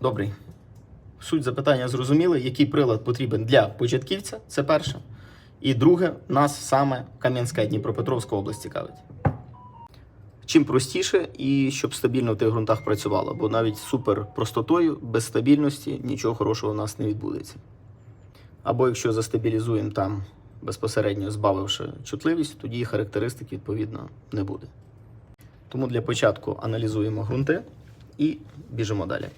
Добрий. Суть запитання зрозуміли, який прилад потрібен для початківця, це перше. І друге, нас саме Кам'янська Дніпропетровська область цікавить. Чим простіше і щоб стабільно в тих ґрунтах працювало, бо навіть супер простотою, без стабільності нічого хорошого у нас не відбудеться. Або якщо застабілізуємо там безпосередньо збавивши чутливість, тоді характеристик відповідно не буде. Тому для початку аналізуємо ґрунти і біжимо далі.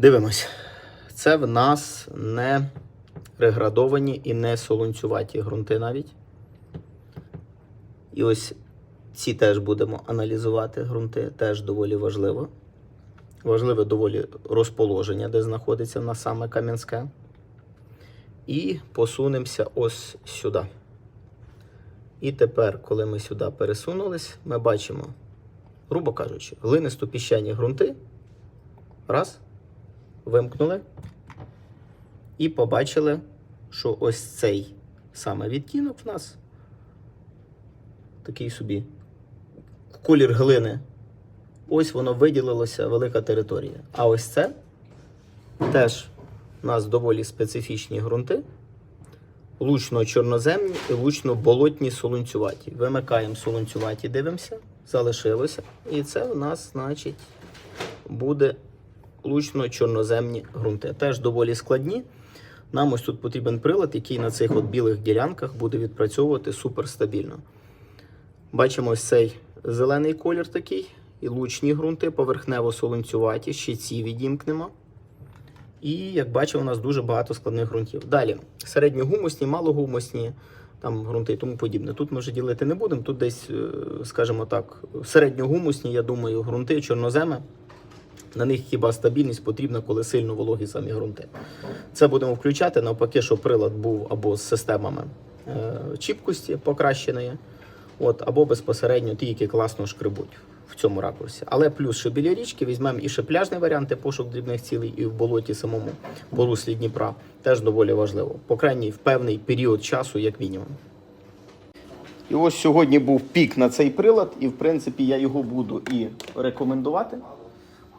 Дивимось. Це в нас не реградовані і не солонцюваті ґрунти навіть. І ось ці теж будемо аналізувати ґрунти, теж доволі важливо. Важливе доволі розположення, де знаходиться в нас саме Кам'янське. І посунемося ось сюди. І тепер, коли ми сюди пересунулись, ми бачимо, грубо кажучи, глинисто-піщані ґрунти. Раз. Вимкнули. І побачили, що ось цей саме відтінок в нас такий собі колір глини. Ось воно виділилося велика територія. А ось це теж у нас доволі специфічні ґрунти. Лучно-чорноземні і лучно-болотні солонцюваті. Вимикаємо солонцюваті, дивимося, залишилося. І це у нас, значить, буде лучно-чорноземні ґрунти. Теж доволі складні. Нам ось тут потрібен прилад, який на цих от білих ділянках буде відпрацьовувати суперстабільно. Бачимо ось цей зелений колір такий, і лучні ґрунти, поверхнево солонцюваті, ще ці відімкнемо. І, як бачимо, у нас дуже багато складних ґрунтів. Далі середньогумусні, малогумусні там ґрунти і тому подібне. Тут ми вже ділити не будемо. Тут десь, е, скажімо так, середньогумусні, я думаю, ґрунти, чорноземи. На них хіба стабільність потрібна, коли сильно вологі самі ґрунти. Це будемо включати навпаки, щоб прилад був або з системами е, чіпкості покращеної, от, або безпосередньо ті, які класно шкребуть в цьому ракурсі. Але плюс ще біля річки візьмемо і ще пляжний варіант, пошук дрібних цілей, і в болоті самому по руслі Дніпра теж доволі важливо. По крайній в певний період часу, як мінімум. І ось сьогодні був пік на цей прилад, і в принципі я його буду і рекомендувати.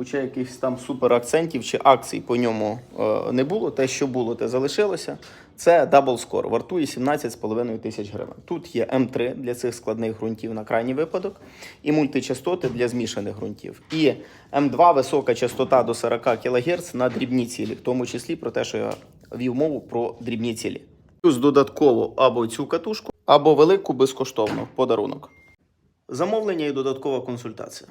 Хоча якихось там супер акцентів чи акцій по ньому е, не було. Те, що було, те залишилося. Це Double Score, вартує 17,5 тисяч гривень. Тут є М3 для цих складних ґрунтів на крайній випадок, і мультичастоти для змішаних ґрунтів. І М2 висока частота до 40 кГц на дрібні цілі, в тому числі про те, що я вів мову про дрібні цілі. Плюс додатково або цю катушку, або велику безкоштовно подарунок. Замовлення і додаткова консультація.